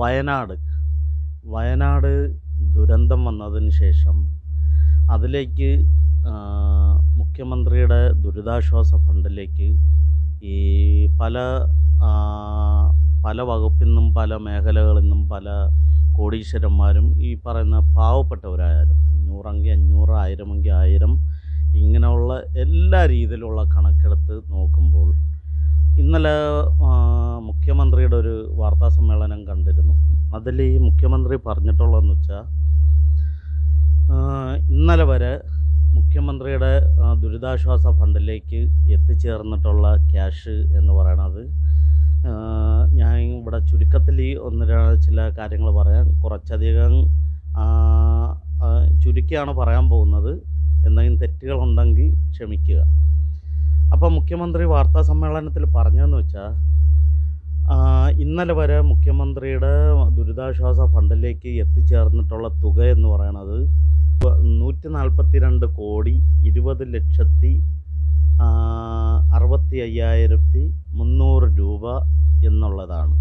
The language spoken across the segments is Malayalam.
വയനാട്. വയനാട് ദുരന്തം വന്നതിന് ശേഷം അതിലേക്ക് മുഖ്യമന്ത്രിയുടെ ദുരിതാശ്വാസ ഫണ്ടിലേക്ക് ഈ പല പല വകുപ്പിൽ നിന്നും പല മേഖലകളിൽ നിന്നും പല കോടീശ്വരന്മാരും ഈ പറയുന്ന പാവപ്പെട്ടവരായാലും അഞ്ഞൂറെങ്കിൽ അഞ്ഞൂറ് ആയിരമെങ്കിൽ ആയിരം ഇങ്ങനെയുള്ള എല്ലാ രീതിയിലുള്ള കണക്കെടുത്ത് നോക്കുമ്പോൾ ഇന്നലെ മുഖ്യമന്ത്രിയുടെ ഒരു വാർത്താ സമ്മേളനം കണ്ടിരുന്നു. അതിൽ ഈ മുഖ്യമന്ത്രി പറഞ്ഞിട്ടുള്ളതെന്ന് വെച്ചാൽ ഇന്നലെ വരെ മുഖ്യമന്ത്രിയുടെ ദുരിതാശ്വാസ ഫണ്ടിലേക്ക് എത്തിച്ചേർന്നിട്ടുള്ള ക്യാഷ് എന്ന് പറയണത് ഞാൻ ഇവിടെ ചുരുക്കത്തിൽ ഒന്ന് ചില കാര്യങ്ങൾ പറയാൻ കുറച്ചധികം ചുരുക്കിയാണ് പറയാൻ പോകുന്നത്. എന്തെങ്കിലും തെറ്റുകളുണ്ടെങ്കിൽ ക്ഷമിക്കുക. അപ്പോൾ മുഖ്യമന്ത്രി വാർത്താ സമ്മേളനത്തിൽ പറഞ്ഞതെന്ന് വെച്ചാൽ ഇന്നലെ വരെ മുഖ്യമന്ത്രിയുടെ ദുരിതാശ്വാസ ഫണ്ടിലേക്ക് എത്തിച്ചേർന്നിട്ടുള്ള തുക എന്ന് പറയുന്നത് നൂറ്റി നാൽപ്പത്തി രണ്ട് കോടി ഇരുപത് ലക്ഷത്തി അറുപത്തി അയ്യായിരത്തി മുന്നൂറ് രൂപ എന്നുള്ളതാണ്.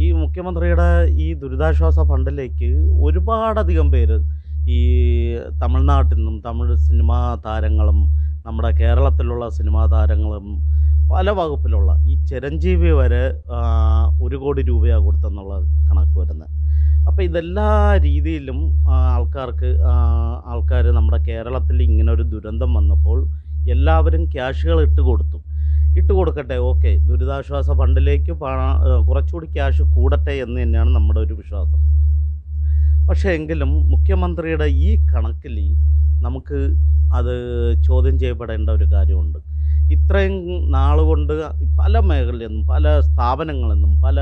ഈ മുഖ്യമന്ത്രിയുടെ ഈ ദുരിതാശ്വാസ ഫണ്ടിലേക്ക് ഒരുപാടധികം പേര് ഈ തമിഴ്നാട്ടിൽ നിന്നും തമിഴ് സിനിമാ താരങ്ങളും നമ്മുടെ കേരളത്തിലുള്ള സിനിമാ താരങ്ങളും പല വകുപ്പിലുള്ള ഈ ചിരഞ്ജീവി വരെ ഒരു കോടി രൂപയാണ് കൊടുത്തെന്നുള്ള കണക്ക് വരുന്നത്. അപ്പോൾ ഇതെല്ലാ രീതിയിലും ആൾക്കാർക്ക് ആൾക്കാർ നമ്മുടെ കേരളത്തിൽ ഇങ്ങനെ ഒരു ദുരന്തം വന്നപ്പോൾ എല്ലാവരും ക്യാഷുകൾ ഇട്ട് കൊടുത്തു. ഇട്ട് കൊടുക്കട്ടെ ഓക്കെ ദുരിതാശ്വാസ ഫണ്ടിലേക്ക് കുറച്ചുകൂടി ക്യാഷ് കൂടട്ടെ എന്ന് തന്നെയാണ് നമ്മുടെ ഒരു വിശ്വാസം. പക്ഷേ എങ്കിലും മുഖ്യമന്ത്രിയുടെ ഈ കണക്കിൽ നമുക്ക് അത് ചോദ്യം ചെയ്യപ്പെടേണ്ട ഒരു കാര്യമുണ്ട്. ഇത്രയും നാളുകൊണ്ട് പല മേഖലയിൽ നിന്നും പല സ്ഥാപനങ്ങളിൽ നിന്നും പല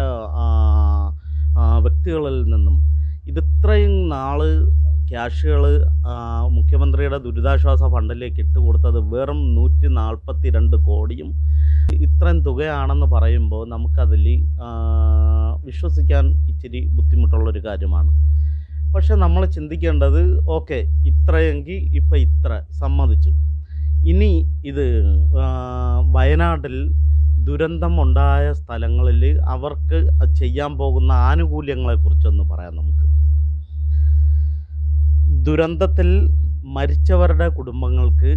വ്യക്തികളിൽ നിന്നും ഇത് ഇത്രയും നാൾ ക്യാഷുകൾ മുഖ്യമന്ത്രിയുടെ ദുരിതാശ്വാസ ഫണ്ടിലേക്ക് ഇട്ട് കൊടുത്തത് വെറും നൂറ്റി നാൽപ്പത്തി രണ്ട് കോടിയും. ഇത്രയും തുകയാണെന്ന് പറയുമ്പോൾ നമുക്കതിൽ വിശ്വസിക്കാൻ ഇച്ചിരി ബുദ്ധിമുട്ടുള്ളൊരു കാര്യമാണ്. പക്ഷെ നമ്മൾ ചിന്തിക്കേണ്ടത് ഓക്കെ ഇത്രയെങ്കിൽ ഇപ്പം ഇത്ര സമ്മതിച്ചു. ഇനി ഇത് വയനാട്ടിൽ ദുരന്തം ഉണ്ടായ സ്ഥലങ്ങളിൽ അവർക്ക് ചെയ്യാൻ പോകുന്ന ആനുകൂല്യങ്ങളെക്കുറിച്ചൊന്ന് പറയാം നമുക്ക്. ദുരന്തത്തിൽ മരിച്ചവരുടെ കുടുംബങ്ങൾക്ക്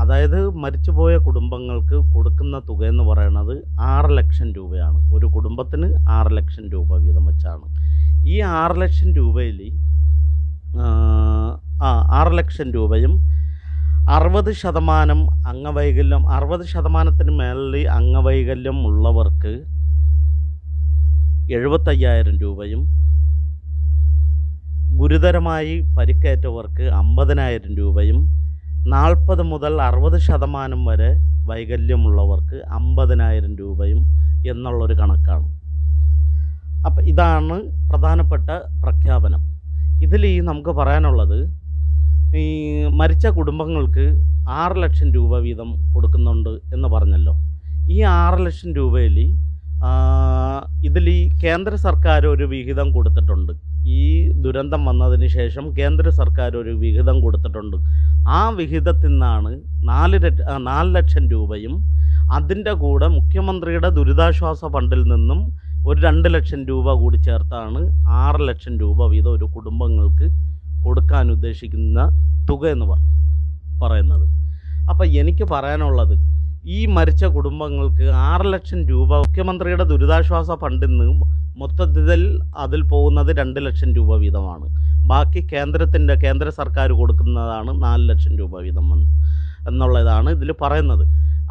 അതായത് മരിച്ചുപോയ കുടുംബങ്ങൾക്ക് കൊടുക്കുന്ന തുക എന്ന് പറയുന്നത് ആറ് ലക്ഷം രൂപയാണ്. ഒരു കുടുംബത്തിന് ആറ് ലക്ഷം രൂപ വീതം വെച്ചാണ്. ഈ ആറ് ലക്ഷം രൂപയിൽ ആറ് ലക്ഷം രൂപയും അറുപത് ശതമാനം അംഗവൈകല്യം അറുപത് ശതമാനത്തിന് മേളിൽ അംഗവൈകല്യം ഉള്ളവർക്ക് എഴുപത്തയ്യായിരം രൂപയും ഗുരുതരമായി പരിക്കേറ്റവർക്ക് അമ്പതിനായിരം രൂപയും നാൽപ്പത് മുതൽ അറുപത് ശതമാനം വരെ വൈകല്യമുള്ളവർക്ക് അമ്പതിനായിരം രൂപയും എന്നുള്ളൊരു കണക്കാണ്. അപ്പം ഇതാണ് പ്രധാനപ്പെട്ട പ്രഖ്യാപനം. ഇതിൽ ഈ നമുക്ക് പറയാനുള്ളത് ഈ മരിച്ച കുടുംബങ്ങൾക്ക് ആറ് ലക്ഷം രൂപ വീതം കൊടുക്കുന്നുണ്ട് എന്ന് പറഞ്ഞല്ലോ. ഈ ആറ് ലക്ഷം രൂപയിൽ ഇതിൽ ഈ കേന്ദ്ര സർക്കാർ ഒരു വിഹിതം കൊടുത്തിട്ടുണ്ട്. ഈ ദുരന്തം വന്നതിന് ശേഷം കേന്ദ്ര സർക്കാർ ഒരു വിഹിതം കൊടുത്തിട്ടുണ്ട്. ആ വിഹിതത്തിൽ നിന്നാണ് നാല് നാല് ലക്ഷം രൂപയും അതിന്റെ കൂടെ മുഖ്യമന്ത്രിയുടെ ദുരിതാശ്വാസ ഫണ്ടിൽ നിന്നും ഒരു രണ്ട് ലക്ഷം രൂപ കൂടി ചേർത്താണ് ആറ് ലക്ഷം രൂപ വീതം ഒരു കുടുംബങ്ങൾക്ക് കൊടുക്കാൻ ഉദ്ദേശിക്കുന്ന തുക എന്ന് പറ പറയുന്നത്. അപ്പം എനിക്ക് പറയാനുള്ളത് ഈ മരിച്ച കുടുംബങ്ങൾക്ക് ആറ് ലക്ഷം രൂപ മുഖ്യമന്ത്രിയുടെ ദുരിതാശ്വാസ ഫണ്ടിൽ നിന്ന് മൊത്തത്തിൽ അതിൽ പോകുന്നത് രണ്ട് ലക്ഷം രൂപ വീതമാണ്. ബാക്കി കേന്ദ്രത്തിന്റെ കേന്ദ്ര സർക്കാർ കൊടുക്കുന്നതാണ് നാല് ലക്ഷം രൂപ വീതം എന്നുള്ളതാണ് ഇതിൽ പറയുന്നത്.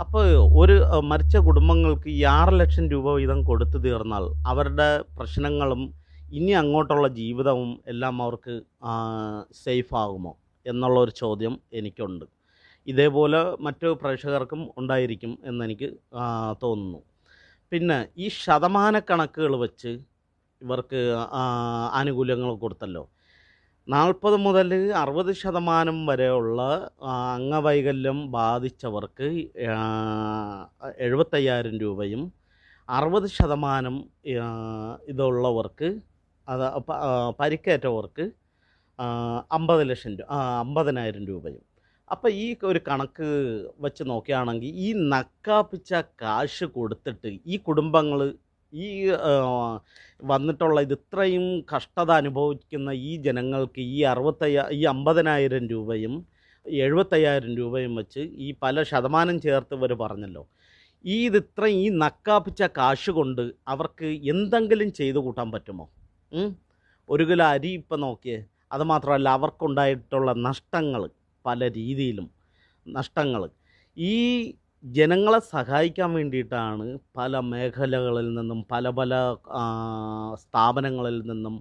അപ്പോൾ ഒരു മരിച്ച കുടുംബങ്ങൾക്ക് ഈ ആറ് ലക്ഷം രൂപ വീതം കൊടുത്തു തീർന്നാൽ അവരുടെ പ്രശ്നങ്ങളും ഇനി അങ്ങോട്ടുള്ള ജീവിതവും എല്ലാം അവർക്ക് സേഫ് ആകുമോ എന്നുള്ള ഒരു ചോദ്യം എനിക്കുണ്ട്. ഇതേപോലെ മറ്റു പ്രേക്ഷകർക്കും ഉണ്ടായിരിക്കും എന്നെനിക്ക് തോന്നുന്നു. പിന്നെ ഈ ശതമാന കണക്കുകൾ വെച്ച് ഇവർക്ക് ആനുകൂല്യങ്ങൾ കൊടുത്തല്ലോ. നാൽപ്പത് മുതൽ അറുപത് ശതമാനം വരെയുള്ള അംഗവൈകല്യം ബാധിച്ചവർക്ക് എഴുപത്തയ്യായിരം രൂപയും അറുപത് ശതമാനം ഇതുള്ളവർക്ക് അത് പരിക്കേറ്റവർക്ക് അമ്പത് ലക്ഷം രൂപ അമ്പതിനായിരം രൂപയും അപ്പോൾ ഈ ഒരു കണക്ക് വെച്ച് നോക്കുകയാണെങ്കിൽ ഈ നക്കാപ്പിച്ച കാശ് കൊടുത്തിട്ട് ഈ കുടുംബങ്ങൾ ഈ വന്നിട്ടുള്ള ഇത് ഇത്രയും കഷ്ടത അനുഭവിക്കുന്ന ഈ ജനങ്ങൾക്ക് ഈ അറുപത്തയ്യ ഈ അമ്പതിനായിരം രൂപയും എഴുപത്തയ്യായിരം രൂപയും വെച്ച് ഈ പല ശതമാനം ചേർത്ത് ഇവർ പറഞ്ഞല്ലോ ഈ ഇത് ഇത്രയും ഈ നക്കാപ്പിച്ച കാശ് കൊണ്ട് അവർക്ക് എന്തെങ്കിലും ചെയ്തു കൂട്ടാൻ പറ്റുമോ? ഒരു കിലോ അരി ഇപ്പം നോക്കിയേ അത് മാത്രമല്ല അവർക്കുണ്ടായിട്ടുള്ള നഷ്ടങ്ങൾ പല രീതിയിലും നഷ്ടങ്ങൾ. ഈ ജനങ്ങളെ സഹായിക്കാൻ വേണ്ടിയിട്ടാണ് പല മേഖലകളിൽ നിന്നും പല പല സ്ഥാപനങ്ങളിൽ നിന്നും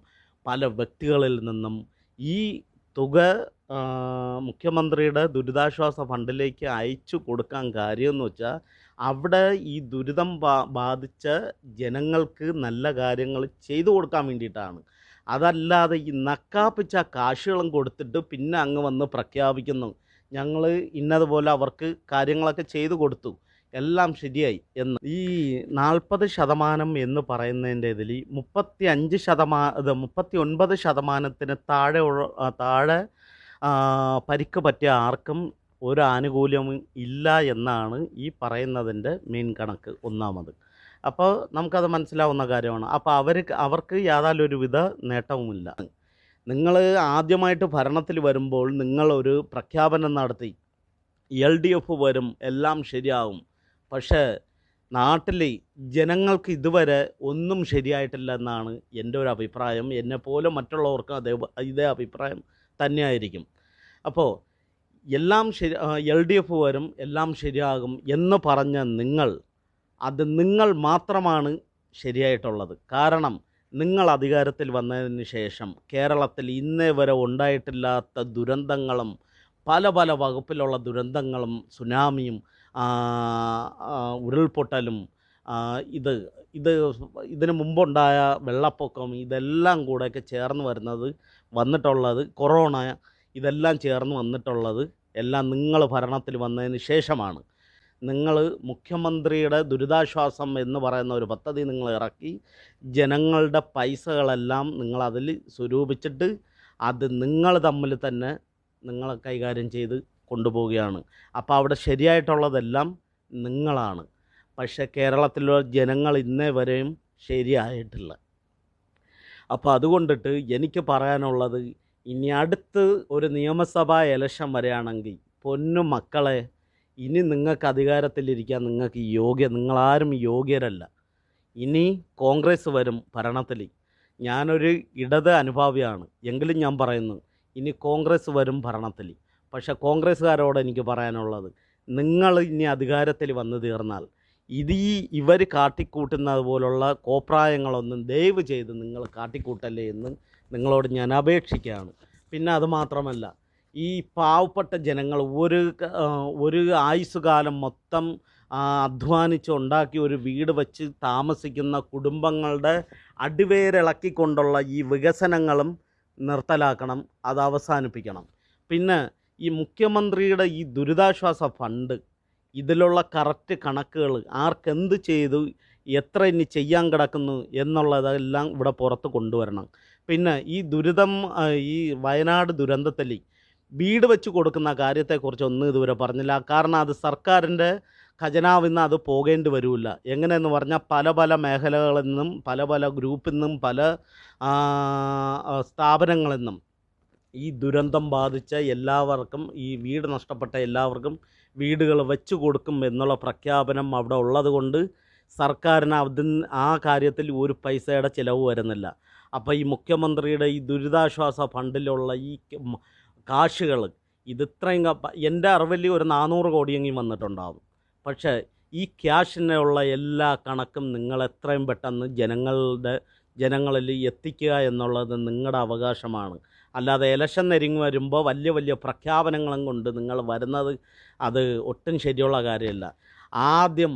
പല വ്യക്തികളിൽ നിന്നും ഈ തുക മുഖ്യമന്ത്രിയുടെ ദുരിതാശ്വാസ ഫണ്ടിലേക്ക് അയച്ചു കൊടുക്കാൻ കാര്യമെന്ന് വെച്ചാൽ അവിടെ ഈ ദുരിതം ബാധിച്ച ജനങ്ങൾക്ക് നല്ല കാര്യങ്ങൾ ചെയ്തു കൊടുക്കാൻ വേണ്ടിയിട്ടാണ്. അതല്ലാതെ ഈ നക്കാപ്പിച്ച കാശുകളും കൊടുത്തിട്ട് പിന്നെ അങ്ങ് വന്ന് പ്രഖ്യാപിക്കുന്നു. ഞങ്ങൾ ഇന്നതുപോലെ അവർക്ക് കാര്യങ്ങളൊക്കെ ചെയ്തു കൊടുത്തു. എല്ലാം ശരിയായി എന്ന്. ഈ നാൽപ്പത് ശതമാനം എന്ന് പറയുന്നതിന്റെ ഇതിൽ മുപ്പത്തി അഞ്ച് ശതമാനം മുപ്പത്തി ഒൻപത് ശതമാനത്തിന് താഴെ താഴെ പരിക്ക് പറ്റിയ ആർക്കും ഒരു ആനുകൂല്യം ഇല്ല എന്നാണ് ഈ പറയുന്നതിന്റെ മെയിൻ കണക്ക് ഒന്നാമത്. അപ്പോൾ നമുക്കത് മനസ്സിലാവുന്ന കാര്യമാണ്. അപ്പോൾ അവർക്ക് അവർക്ക് യാതൊരുവിധ നേട്ടവുമില്ല. നിങ്ങൾ ആദ്യമായിട്ട് ഭരണത്തിൽ വരുമ്പോൾ നിങ്ങളൊരു പ്രഖ്യാപനം നടത്തി. എൽ ഡി എഫ് വരും എല്ലാം ശരിയാവും. പക്ഷേ നാട്ടിൽ ജനങ്ങൾക്ക് ഇതുവരെ ഒന്നും ശരിയായിട്ടില്ല എന്നാണ് എന്റെ ഒരു അഭിപ്രായം. എന്നെപ്പോലെ മറ്റുള്ളവർക്കും അതേ ഇതേ അഭിപ്രായം തന്നെയായിരിക്കും. അപ്പോൾ എല്ലാം ശരി എൽ ഡി എഫ് വരും എല്ലാം ശരിയാകും എന്ന് പറഞ്ഞ നിങ്ങൾ അത് നിങ്ങൾ മാത്രമാണ് ശരിയായിട്ടുള്ളത്. കാരണം നിങ്ങൾ അധികാരത്തിൽ വന്നതിന് ശേഷം കേരളത്തിൽ ഇന്നേ വരെ ഉണ്ടായിട്ടില്ലാത്ത ദുരന്തങ്ങളും പല പല വകുപ്പിലുള്ള ദുരന്തങ്ങളും സുനാമിയും ഉരുൾപൊട്ടലും ഇത് ഇത് ഇതിന് മുമ്പുണ്ടായ വെള്ളപ്പൊക്കം ഇതെല്ലാം കൂടെയൊക്കെ ചേർന്ന് വരുന്നത് വന്നിട്ടുള്ളത് കൊറോണ ഇതെല്ലാം ചേർന്ന് വന്നിട്ടുള്ളത് എല്ലാം നിങ്ങൾ ഭരണത്തിൽ വന്നതിന് ശേഷമാണ്. നിങ്ങൾ മുഖ്യമന്ത്രിയുടെ ദുരിതാശ്വാസം എന്ന് പറയുന്ന ഒരു പദ്ധതി നിങ്ങൾ ഇറക്കി ജനങ്ങളുടെ പൈസകളെല്ലാം നിങ്ങൾ അതിൽ സ്വരൂപിച്ചിട്ട് അത് നിങ്ങൾ തമ്മിൽ തന്നെ നിങ്ങൾ കൈകാര്യം ചെയ്ത് കൊണ്ടുപോവുകയാണ്. അപ്പോൾ അവിടെ ശരിയായിട്ടുള്ളതെല്ലാം നിങ്ങളാണ്. പക്ഷേ കേരളത്തിലുള്ള ജനങ്ങൾ ഇന്നേ വരെയും ശരിയായിട്ടില്ല. അപ്പോൾ അതുകൊണ്ടിട്ട് എനിക്ക് പറയാനുള്ളത് ഇനി അടുത്ത് ഒരു നിയമസഭാ ഇലക്ഷൻ വരെയാണെങ്കിൽ പൊന്നു മക്കളെ ഇനി നിങ്ങൾക്ക് അധികാരത്തിലിരിക്കാൻ നിങ്ങൾക്ക് യോഗ്യ നിങ്ങളാരും യോഗ്യരല്ല. ഇനി കോൺഗ്രസ് വരും ഭരണത്തിൽ ഞാനൊരു ഇടത് അനുഭാവിയാണ്. എങ്കിലും ഞാൻ പറയുന്നു ഇനി കോൺഗ്രസ് വരും ഭരണത്തിൽ പക്ഷേ കോൺഗ്രസ്സുകാരോട് എനിക്ക് പറയാനുള്ളത് നിങ്ങൾ ഇനി അധികാരത്തിൽ വന്നു തീർന്നാൽ ഇത് ഈ ഇവർ കാട്ടിക്കൂട്ടുന്നത് പോലുള്ള കോപ്രായങ്ങളൊന്നും ദയവ് ചെയ്ത് നിങ്ങൾ കാട്ടിക്കൂട്ടല്ലേ എന്ന് നിങ്ങളോട് ഞാൻ അപേക്ഷിക്കുകയാണ്. പിന്നെ അത് മാത്രമല്ല ഈ പാവപ്പെട്ട ജനങ്ങൾ ഒരു ഒരു ആയുസ്സുകാലം മൊത്തം അധ്വാനിച്ച് ഉണ്ടാക്കി ഒരു വീട് വച്ച് താമസിക്കുന്ന കുടുംബങ്ങളുടെ അടിവേരിളക്കിക്കൊണ്ടുള്ള ഈ വികസനങ്ങളും നിർത്തലാക്കണം അത് അവസാനിപ്പിക്കണം. പിന്നെ ഈ മുഖ്യമന്ത്രിയുടെ ഈ ദുരിതാശ്വാസ ഫണ്ട് ഇതിലുള്ള കറക്റ്റ് കണക്കുകൾ ആർക്കെന്ത് ചെയ്തു എത്ര ഇനി ചെയ്യാൻ കിടക്കുന്നു എന്നുള്ളതെല്ലാം ഇവിടെ പുറത്ത് കൊണ്ടുവരണം. പിന്നെ ഈ ദുരിതം ഈ വയനാട് ദുരന്തത്തിൽ വീട് വെച്ച് കൊടുക്കുന്ന കാര്യത്തെക്കുറിച്ച് ഒന്നും ഇതുവരെ പറഞ്ഞില്ല. കാരണം അത് സർക്കാരിന്റെ ഖജനാവിൽ നിന്ന് അത് പോകേണ്ടി വരില്ല എങ്ങനെയെന്ന് പറഞ്ഞാൽ പല പല മേഖലകളിൽ നിന്നും പല പല ഗ്രൂപ്പിൽ നിന്നും പല സ്ഥാപനങ്ങളിൽ നിന്നും ഈ ദുരന്തം ബാധിച്ച എല്ലാവർക്കും ഈ വീട് നഷ്ടപ്പെട്ട എല്ലാവർക്കും വീടുകൾ വെച്ചു കൊടുക്കും എന്നുള്ള പ്രഖ്യാപനം അവിടെ ഉള്ളതുകൊണ്ട് സർക്കാരിന് അതിൽ ആ കാര്യത്തിൽ ഒരു പൈസയുടെ ചിലവ് വരുന്നില്ല. അപ്പോൾ ഈ മുഖ്യമന്ത്രിയുടെ ഈ ദുരിതാശ്വാസ ഫണ്ടിലുള്ള ഈ കാശുകൾ ഇത് ഇത്രയും എന്റെ അറിവിൽ ഒരു നാനൂറ് കോടിയെങ്കിലും വന്നിട്ടുണ്ടാകും പക്ഷേ ഈ ക്യാഷിനുള്ള എല്ലാ കണക്കും നിങ്ങൾ എത്രയും പെട്ടെന്ന് ജനങ്ങളുടെ ജനങ്ങളിൽ എത്തിക്കുക എന്നുള്ളത് നിങ്ങളുടെ അവകാശമാണ്. അല്ലാതെ ഇലക്ഷൻ നെരുങ്ങി വരുമ്പോൾ വലിയ വലിയ പ്രഖ്യാപനങ്ങളും കൊണ്ട് നിങ്ങൾ വരുന്നത് അത് ഒട്ടും ശരിയുള്ള കാര്യമല്ല. ആദ്യം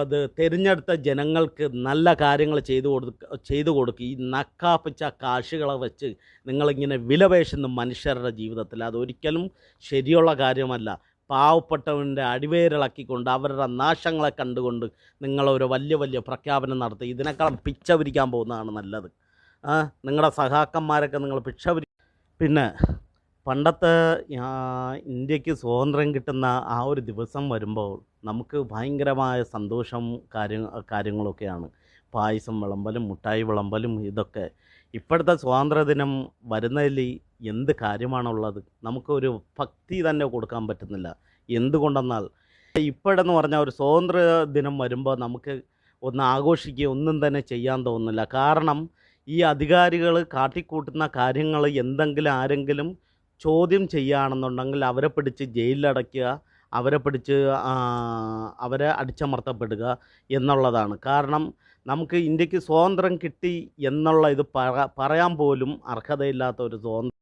അത് തിരഞ്ഞെടുത്ത ജനങ്ങൾക്ക് നല്ല കാര്യങ്ങൾ ചെയ്തു കൊടുക്ക ചെയ്തു കൊടുക്കുക ഈ നക്കാപ്പിച്ച കാശുകളെ വെച്ച് നിങ്ങളിങ്ങനെ വിലപേശുന്ന മനുഷ്യരുടെ ജീവിതത്തിൽ അതൊരിക്കലും ശരിയുള്ള കാര്യമല്ല. പാവപ്പെട്ടവന്റെ അടിവേരിളക്കിക്കൊണ്ട് അവരുടെ നാശങ്ങളെ കണ്ടുകൊണ്ട് നിങ്ങളൊരു വലിയ വലിയ പ്രഖ്യാപനം നടത്തി. ഇതിനേക്കാളും പിച്ച പിരിക്കാൻ പോകുന്നതാണ് നല്ലത്. നിങ്ങളുടെ സഹാക്കന്മാരൊക്കെ നിങ്ങൾ പിച്ച പിന്നെ പണ്ടത്തെ ഇന്ത്യയ്ക്ക് സ്വാതന്ത്ര്യം കിട്ടുന്ന ആ ഒരു ദിവസം വരുമ്പോൾ നമുക്ക് ഭയങ്കരമായ സന്തോഷം കാര്യ കാര്യങ്ങളൊക്കെയാണ്. പായസം വിളമ്പലും മുട്ടായി വിളമ്പലും ഇതൊക്കെ. ഇപ്പോഴത്തെ സ്വാതന്ത്ര്യദിനം വരുന്നതിൽ എന്ത് കാര്യമാണുള്ളത്? നമുക്കൊരു ഭക്തി തന്നെ കൊടുക്കാൻ പറ്റുന്നില്ല. എന്തുകൊണ്ടെന്നാൽ ഇപ്പോഴെന്ന് പറഞ്ഞാൽ ഒരു സ്വാതന്ത്ര്യ ദിനം വരുമ്പോൾ നമുക്ക് ഒന്ന് ആഘോഷിക്കുക ഒന്നും തന്നെ ചെയ്യാൻ തോന്നുന്നില്ല. കാരണം ഈ അധികാരികൾ കാട്ടിക്കൂട്ടുന്ന കാര്യങ്ങൾ എന്തെങ്കിലും ആരെങ്കിലും ചോദ്യം ചെയ്യുകയാണെന്നുണ്ടെങ്കിൽ അവരെ പിടിച്ച് ജയിലിലടയ്ക്കുക അവരെ പിടിച്ച് അവരെ അടിച്ചമർത്തപ്പെടുക എന്നുള്ളതാണ്. കാരണം നമുക്ക് ഇന്ത്യയ്ക്ക് സ്വാതന്ത്ര്യം കിട്ടി എന്നുള്ള ഇത് പറയാൻ പോലും അർഹതയില്ലാത്ത ഒരു സ്വാതന്ത്ര്യം